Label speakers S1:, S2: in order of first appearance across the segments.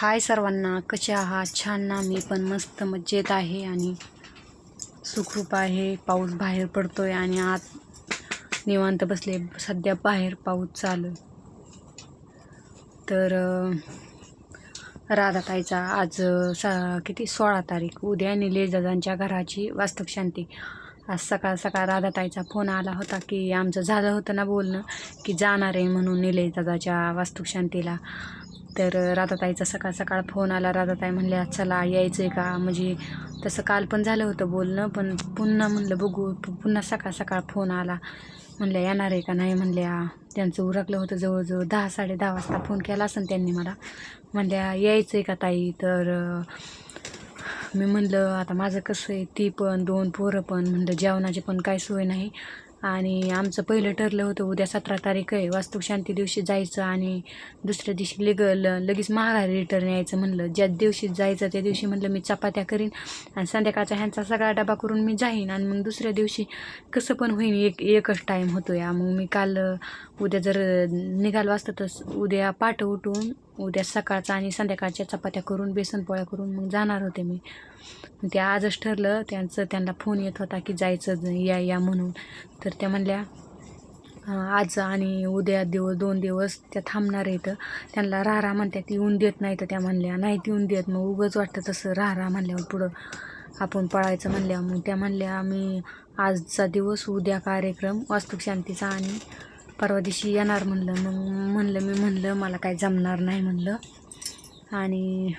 S1: हाय सर्वांना कसे आहात? छान ना? मी पण मस्त मज्जेत आहे आणि सुखरूप आहे. पाऊस बाहेर पडतो आहे आणि आत निवांत बसले. सध्या बाहेर पाऊस चालू. आहे. तर राधाताईचा आज सा किती? सोळा तारीख. उद्या निलेश दादांच्या घराची वास्तवशांती आज सकाळ सकाळ राधाताईचा फोन आला होता की आमचं झालं होतं ना बोलणं की जाणार आहे म्हणून निलेश दादाच्या वास्तुशांतीला तर राधाताईचा सकाळ सकाळ फोन आला. राधाताई म्हणल्या चला यायचं आहे का? म्हणजे तसं काल पण झालं होतं बोलणं पण पुन्हा म्हणलं बघू पुन्हा सकाळ सकाळ फोन आला. म्हणल्या येणार आहे का? नाही म्हणल्या त्यांचं उरकलं होतं जवळजवळ दहा साडे दहा वाजता फोन केला असं त्यांनी मला. म्हणल्या यायचं आहे का ताई? तर मी म्हणलं आता माझं कसं आहे ती पण दोन पोरं पण. म्हणलं जेवणाची पण काय सोय नाही. आणि आमचं पहिलं ठरलं होतं उद्या सतरा तारीख आहे वास्तुशांती दिवशी जायचं आणि दुसऱ्या दिवशी लिग लगेच माघारी रिटर्न यायचं म्हणलं. ज्या दिवशी जायचं त्या दिवशी म्हणलं मी चपात्या करीन आणि संध्याकाळचा ह्यांचा सगळा डबा करून मी जाईन आणि मग दुसऱ्या दिवशी कसं पण होईन एक एकच टाईम होतो या मग मी काल उद्या जर निघालो असतं तर उद्या पाठ उठून उद्या सकाळचा आणि संध्याकाळच्या चपात्या करून बेसन पोळ्या करून मग जाणार होते मी. ते आजच ठरलं त्यांचं त्यांना फोन येत होता की जायचं या या म्हणून. तर त्या म्हणल्या आज आणि उद्या दिवस दोन दिवस त्या थांबणार आहेत. त्यांना राहरा म्हणतात येऊन देत नाही तर त्या म्हणल्या नाही येऊन देत. मग उगंच वाटतं तसं राहरा म्हणल्यावर पुढं आपण पळायचं म्हणल्यावर. मग त्या म्हणल्या मी आजचा दिवस उद्या कार्यक्रम वास्तुशांतीचा आणि परवा दिवशी येणार म्हणलं मग म्हणलं मी म्हणलं मला काय जमणार नाही म्हणलं. आणि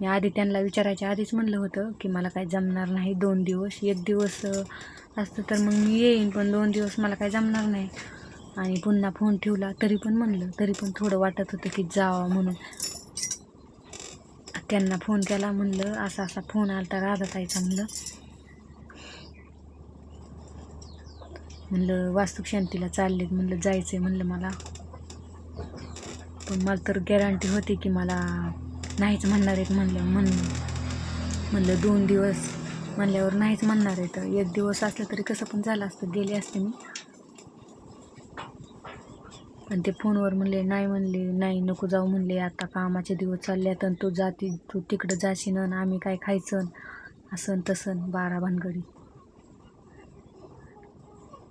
S1: मी आधी त्यांना विचारायच्या आधीच म्हणलं होतं की मला काय जमणार नाही दोन दिवस एक दिवस असतं तर मग मी येईन पण दोन दिवस मला काय जमणार नाही. आणि पुन्हा फोन ठेवला तरी पण म्हणलं तरी पण थोडं वाटत होतं की जावं म्हणून. त्यांना फोन केला म्हणलं असा असा फोन आला तर राधाताईचा म्हणलं. म्हणलं वास्तुक शांतीला चाललेत म्हणलं जायचं आहे म्हणलं मला. पण मला तर गॅरंटी होती की मला नाहीच म्हणणार आहेत म्हणलं म्हण म्हणलं दोन दिवस म्हणल्यावर नाहीच म्हणणार आहे तर एक दिवस असलं तरी कसं पण झालं असतं गेले असते मी. पण ते फोनवर म्हणले नाही म्हणले नाही नको जाऊ म्हणले आता कामाचे दिवस चालले आहेत आणि तू जाती तू तिकडं जाशीन आम्ही काय खायचं असं न तसं बारा भानगडी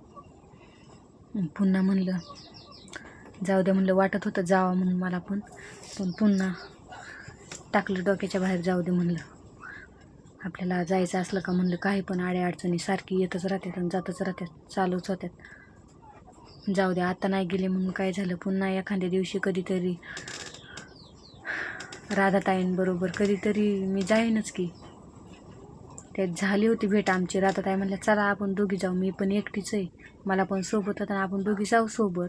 S1: मग पुन्हा म्हणलं जाऊ द्या म्हणलं वाटत होतं जावं म्हणून मला पण पण पुन्हा टाकलं डोक्याच्या बाहेर जाऊ दे म्हणलं. आपल्याला जायचं असलं का म्हणलं काही पण आड्या अडचणी सारखी येतच राहतात आणि जातच राहतात चालूच होत्यात जाऊ द्या आता नाही गेले म्हणून काय झालं? पुन्हा एखाद्या दिवशी कधीतरी राधाताईंबरोबर कधीतरी मी जाईनच की. त्यात झाली होती भेट आमची. राधाताई म्हणल्या चला आपण दोघी जाऊ. मी पण एकटीच आहे. मला पण सोबत होता आपण दोघी जाऊ सोबत.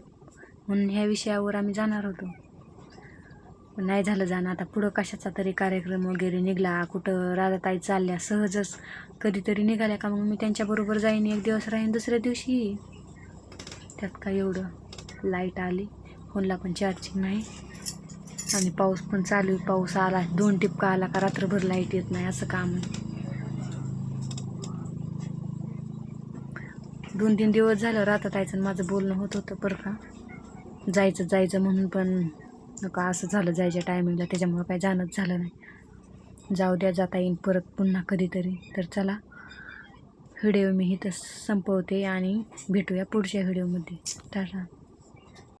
S1: म्हणून ह्या विषयावर आम्ही जाणार होतो. पण नाही झालं जाणं. आता पुढं कशाचा तरी कार्यक्रम वगैरे निघाला. कुठं राधाताई चालल्या सहजच. कधीतरी निघाल्या का मग मी त्यांच्याबरोबर जाईन. एक दिवस राहीन दुसऱ्या दिवशी. त्यात काय एवढं लाइट आली. फोनला पण चार्जिंग नाही. आणि पाऊस पण चालू आहे. पाऊस आला. दोन टिपका आला का रात्रभर लाइट येत नाही. असं काम आहे. दोन तीन दिवस झालं राहतात जायचं माझं बोलणं होत होतं बरं का. जायचं जायचं म्हणून पण नका असं झालं जायच्या टायमिंगला त्याच्यामुळं काही जाणंच झालं नाही. जाऊ द्या जाता येईन परत पुन्हा कधीतरी. तर चला व्हिडिओ मी इथं संपवते आणि भेटूया पुढच्या व्हिडिओमध्ये. टाटा.